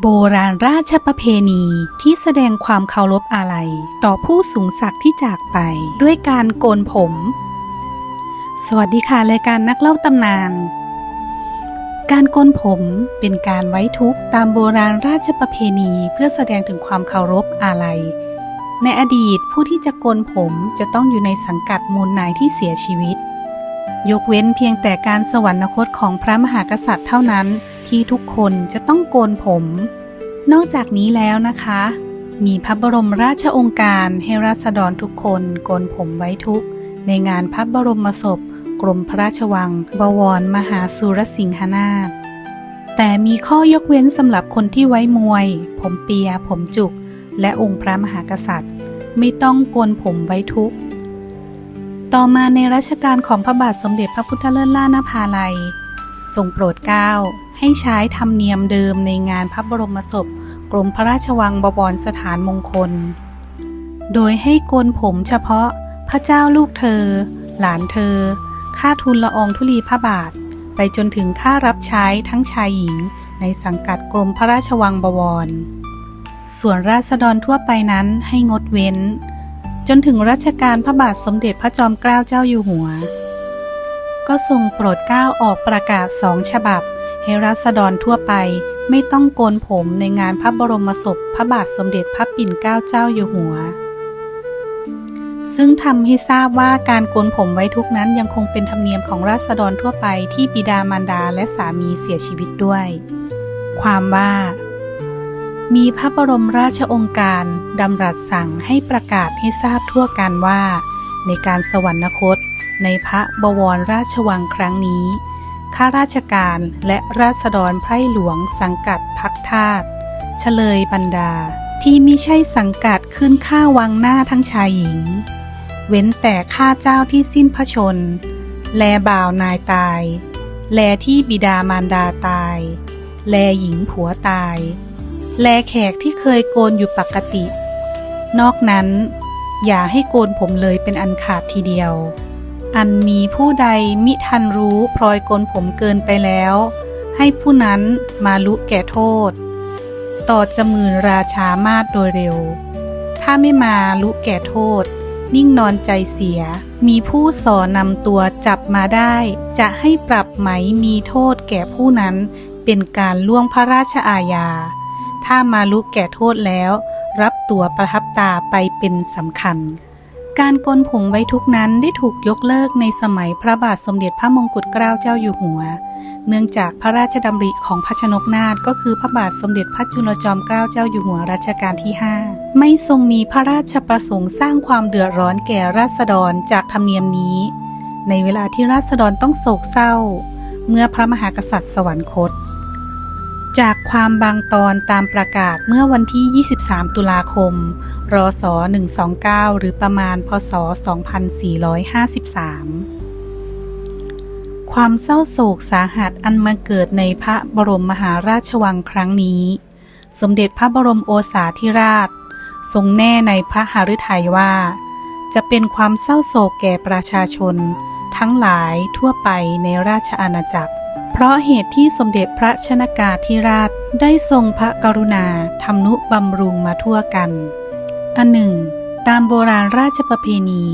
โบราณราชประเพณีที่แสดงความเคารพอาลัย ต่อผู้สูงศักดิ์ที่จากไป ด้วยการโกนผม สวัสดีค่ะรายการนักเล่าตำนาน การโกนผมเป็นการไว้ทุกข์ตามโบราณราชประเพณีเพื่อแสดงถึงความเคารพอาลัย ในอดีตผู้ที่จะโกนผมจะต้องอยู่ในสังกัดมูลนายที่เสียชีวิต ยกเว้นเพียงแต่การสวรรคตของพระมหากษัตริย์เท่านั้น ที่ทุกคนจะต้องโกนผม นอกจากนี้แล้วนะคะ มีพระบรมราชองค์การให้ราษฎรทุกคนโกนผมไว้ทุก ในงานพระบรมศพ กรมพระราชวัง บวรมหาสุรสิงหนาถแต่มีข้อยกเว้นสำหรับคนที่ไว้มวย ผมเปีย ผมจุก และองค์พระมหากษัตริย์ ไม่ต้องโกนผมไว้ทุก ต่อมาในรัชกาลของพระบาทสมเด็จพระพุทธเลิศล่านภาลัย ทรงโปรดเกล้าให้ใช้ธรรมเนียมเดิมในงานพระบรมศพกรมพระราชวังบวรสถานมงคล โดยให้โกนผมเฉพาะพระเจ้าลูกเธอ หลานเธอ ค่าทุนละอองธุลีพระบาท ไปจนถึงค่ารับใช้ทั้งชายหญิงในสังกัดกรมพระราชวังบวร ส่วนราษฎรทั่วไปนั้นให้งดเว้น จนถึงรัชกาลพระบาทสมเด็จพระจอมเกล้าเจ้าอยู่หัว ก็ทรงโปรดเกล้าออกประกาศสองฉบับ ให้ราษฎรทั่วไปไม่ต้องโกนผมในงานพระบรมศพพระบาทสมเด็จพระปิ่นเกล้าเจ้าอยู่หัว ซึ่งทำให้ทราบว่าการโกนผมไว้ทุกนั้นยังคงเป็นธรรมเนียมของราษฎรทั่วไปที่บิดามารดาและสามีเสียชีวิตด้วย ความว่า มีพระบรมราชองค์การดำรัสสั่งให้ประกาศให้ทราบทั่วกันว่า ในการสวรรคต ในพระบวรราชวังครั้งนี้ ข้าราชการและราษฎรไพร่หลวงสังกัดพักทาสเฉลยบรรดา ที่มิใช่สังกัดขึ้นข้าวังหน้าทั้งชายหญิง เว้นแต่ข้าเจ้าที่สิ้นพระชน แลบ่าวนายตาย แลที่บิดามารดาตาย แลหญิงผัวตาย แลแขกที่เคยโกนอยู่ปกติ นอกนั้นอย่าให้โกนผมเลยเป็นอันขาดทีเดียว อันมีผู้ใดมิทันรู้พลอยโกนผมเกินไปแล้ว ให้ผู้นั้นมาลุแก่โทษ ต่อจะมื่นราชามาศโดยเร็ว ถ้าไม่มาลุแก่โทษ นิ่งนอนใจเสีย มีผู้สอนำตัวจับมาได้ จะให้ปรับไหมมีโทษแก่ผู้นั้นเป็นการล่วงพระราชอาญา ถ้ามาลุกแก่โทษแล้ว รับตัวประทับตาไปเป็นสำคัญ การโกนผมไว้ทุกนั้นได้ถูกยกเลิกในสมัยพระบาทสมเด็จพระมงกุฎเกล้าเจ้าอยู่หัว เนื่องจากพระราชดำริของพระชนกนาถก็คือพระบาทสมเด็จพระจุลจอมเกล้าเจ้าอยู่หัวรัชกาลที่ 5 ไม่ทรงมีพระราชประสงค์สร้างความเดือดร้อนแก่ราษฎรจากธรรมเนียมนี้ ในเวลาที่ราษฎรต้องโศกเศร้า เมื่อพระมหากษัตริย์สวรรคต จากความบางตอนตามประกาศเมื่อวันที่ 23 ตุลาคม รศ 129 หรือประมาณ พศ 2453 ความเศร้าโศกสาหัสอันมาเกิดในพระบรมมหาราชวังครั้งนี้ สมเด็จพระบรมโอษาธิราช ทรงแน่ในพระหฤทัยว่า จะเป็นความเศร้าโศกแก่ประชาชน ทั้งหลายทั่วไปในราชอาณาจักร ราะเหตุที่สมเด็จพระชนากาธิราชได้ทรงพระกรุณาทำนุบำรุงมาทั่วกัน อันหนึ่ง ตามโบราณราชประเพณี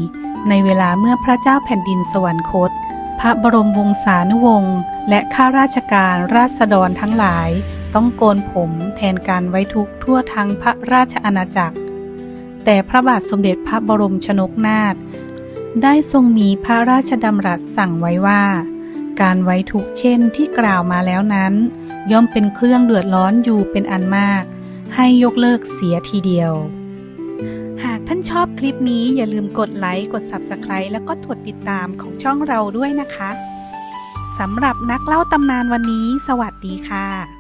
ในเวลาเมื่อพระเจ้าแผ่นดินสวรรคต พระบรมวงศานุวงศ์และข้าราชการราษฎรทั้งหลาย ต้องโกนผมแทนการไว้ทุกข์ทั่วทั้งพระราชอาณาจักร แต่พระบาทสมเด็จพระบรมชนกนาถได้ทรงมีพระราชดำรัสสั่งไว้ว่า การไว้ทุกข์เช่นที่กล่าวมาแล้วนั้น ย่อมเป็นเครื่องเดือดร้อนอยู่เป็นอันมาก ให้ยกเลิกเสียทีเดียว หากท่านชอบคลิปนี้อย่าลืมกดไลค์กด Subscribe แล้วก็กดติดตามของช่องเราด้วยนะคะสำหรับนักเล่าตำนานวันนี้ สวัสดีค่ะ